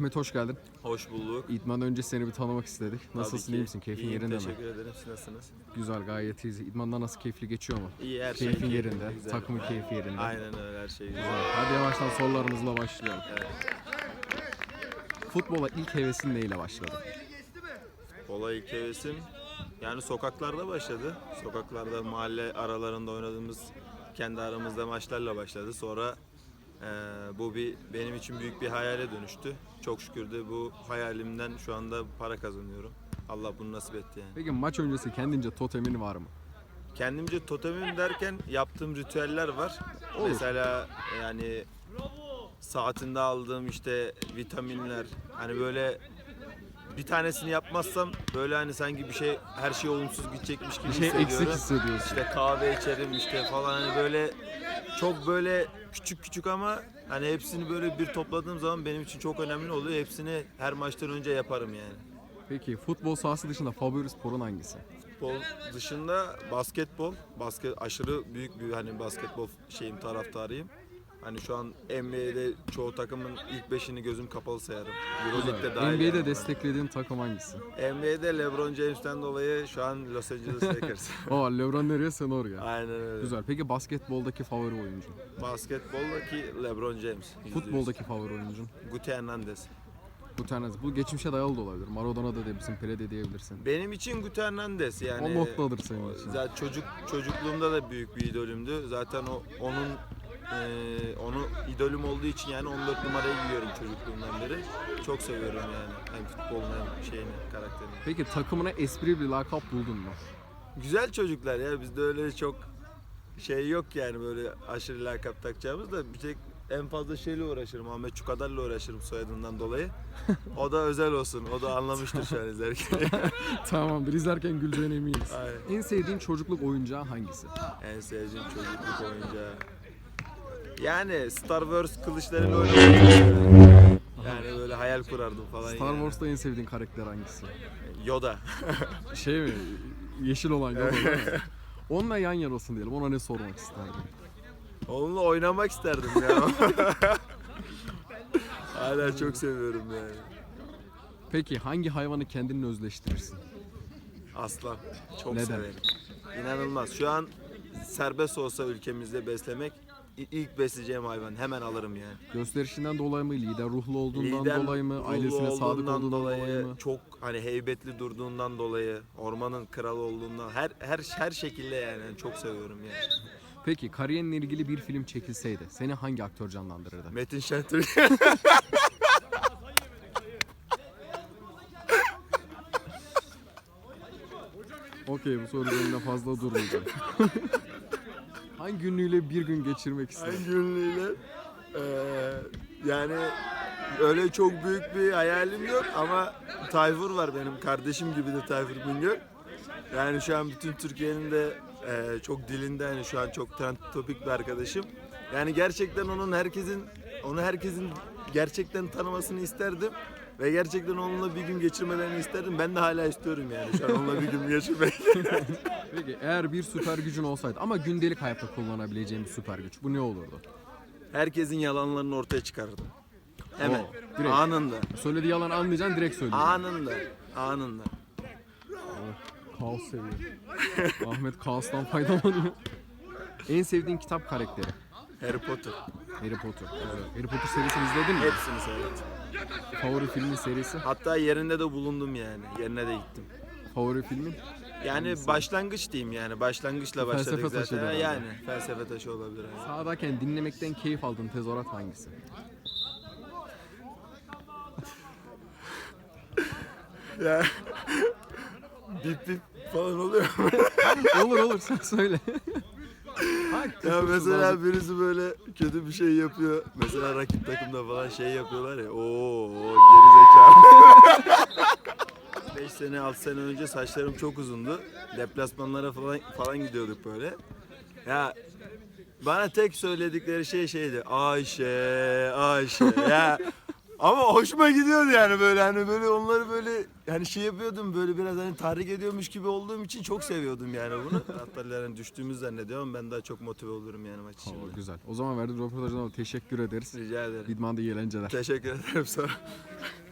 Ahmet hoş geldin. Hoş bulduk. İdman önce seni bir tanımak istedik. Nasılsın, iyi misin? Keyfin İyiyim, yerinde mi? Teşekkür ederim. Siz nasılsınız? Güzel, gayet iyiyiz. İdmanlar nasıl keyifli geçiyor mu? İyi her şey. Keyfin keyifli, yerinde, güzel. takımın keyfi yerinde. Aynen öyle her şey güzel. Hadi yavaştan sorularımızla başlayalım. Futbola ilk hevesin neyle başladı? Olay ilk hevesim yani sokaklarda başladı. Sokaklarda mahalle aralarında oynadığımız kendi aramızda maçlarla başladı. Sonra eee, bu bir benim için büyük bir hayale dönüştü. Çok şükür de bu hayalimden şu anda para kazanıyorum. Allah bunu nasip etti yani. Peki maç öncesi kendince totemin var mı? Kendimce totemim derken yaptığım ritüeller var. Olur. Mesela yani saatinde aldığım işte vitaminler hani böyle bir tanesini yapmazsam böyle hani sanki bir şey her şey olumsuz gidecekmiş gibi Bir şey hissediyorum. eksik hissediyorsun. İşte kahve içerim işte falan hani böyle çok böyle küçük küçük ama hani hepsini böyle bir topladığım zaman benim için çok önemli oluyor. Hepsini her maçtan önce yaparım yani. Peki futbol sahası dışında favori sporun hangisi? Futbol dışında basketbol. Basket aşırı büyük bir hani basketbol şeyim taraftarıyım. Hani şu an NBA'de çoğu takımın ilk beşini gözüm kapalı sayarım. Euroleague'de dahil. NBA'de yani. desteklediğin takım hangisi? NBA'de LeBron James'ten dolayı şu an Los Angeles Lakers. Aa LeBron nereye sen oraya. Aynen öyle. Güzel. Peki basketboldaki favori oyuncun? Basketboldaki LeBron James. %100. Futboldaki favori oyuncun? Guti Hernandez. Tane bu geçmişe dayalı da olabilir. Maradona da diyebilirsin, Pele de diyebilirsin. Benim için Guti Hernandez yani. O noktadır senin için. Zaten çocuk çocukluğumda da büyük bir idolümdü. Zaten o onun eee onu idolüm olduğu için yani 14 numarayı giyiyorum çocukluğumdan beri. Çok seviyorum yani. Hem futbolunu hem şeyini, karakterini. Peki takımına espri bir lakap buldun mu? Güzel çocuklar ya. Bizde öyle çok şey yok yani böyle aşırı lakap takacağımız da bir tek en fazla şeyle uğraşırım. Ahmet Çukadar'la uğraşırım soyadından dolayı. O da özel olsun. O da anlamıştır şu an izlerken. Tamamdır. İzlerken güleceğine eminiz. Aynen. En sevdiğin çocukluk oyuncağı hangisi? En sevdiğim çocukluk oyuncağı. Yani Star Wars kılıçlarıyla oynamak. Yani böyle hayal kurardım falan. Star yani. Wars'ta en sevdiğin karakter hangisi? Yoda. Şey mi? Yeşil olan Yoda değil mi? Onunla yan yanasın diyelim. Ona ne sormak isterdin? Onunla oynamak isterdim ya. Hala çok seviyorum yani. Peki hangi hayvanı kendinle özleştirirsin? Aslan. Çok Neden? severim. İnanılmaz. Şu an serbest olsa ülkemizde beslemek ilk besleyeceğim hayvan. Hemen alırım yani. Gösterişinden dolayı mı? Lider ruhlu olduğundan Lider dolayı mı? ruhlu Ailesine sadık olduğundan olduğundan dolayı, mı? Çok hani heybetli durduğundan dolayı, ormanın kralı olduğundan her her her şekilde yani çok seviyorum yani. Peki kariyerinle ilgili bir film çekilseydi seni hangi aktör canlandırırdı? Metin Şentürk. Okey bu soru benimle fazla durmayacak. hangi ünlüyle bir gün geçirmek isterdin? Hangi ünlüyle? Ee, yani öyle çok büyük bir hayalim yok ama Tayfur var benim kardeşim gibi de Tayfur Bingöl. Yani şu an bütün Türkiye'nin de e, çok dilinde yani şu an çok trend topik bir arkadaşım. Yani gerçekten onun herkesin onu herkesin gerçekten tanımasını isterdim. Ve gerçekten onunla bir gün geçirmelerini isterdim. Ben de hala istiyorum yani şu an onunla bir gün geçirmek. Peki eğer bir süper gücün olsaydı ama gündelik hayatta kullanabileceğin bir süper güç bu ne olurdu? Herkesin yalanlarını ortaya çıkarırdım. Hemen. Oo, direkt. Anında. Söylediği yalan anlayacaksın direkt söyleyeceksin. Anında. Anında. Kaos seviyor. Ahmet kaostan faydalanıyor. En sevdiğin kitap karakteri? Harry Potter. Harry Potter. Güzel. Harry Potter serisini izledin mi? Hepsini seyrettim. Favori filmin serisi? Hatta yerinde de bulundum yani. Yerine de gittim. Favori filmin? Yani başlangıç diyeyim yani. Başlangıçla Felsefe başladık taşı zaten. herhalde. Yani felsefe taşı olabilir. Yani. Sağdayken dinlemekten keyif aldığın tezahürat hangisi? Ya bip bip falan oluyor. olur olur sen söyle. Ya mesela birisi böyle kötü bir şey yapıyor. Mesela rakip takımda falan şey yapıyorlar ya. Oo geri zekalı. 5 sene 6 sene önce saçlarım çok uzundu. Deplasmanlara falan falan gidiyorduk böyle. Ya bana tek söyledikleri şey şeydi. Ayşe, Ayşe. Ya Ama hoşuma gidiyordu yani böyle hani böyle onları böyle hani şey yapıyordum böyle biraz hani tahrik ediyormuş gibi olduğum için çok seviyordum yani bunu. Hatta yani düştüğümüz zannediyorum ben daha çok motive olurum yani maç Oo, içinde. güzel. O zaman verdiğin röportajdan teşekkür ederiz. Rica ederim. İdmanda iyi eğlenceler. Teşekkür ederim sana.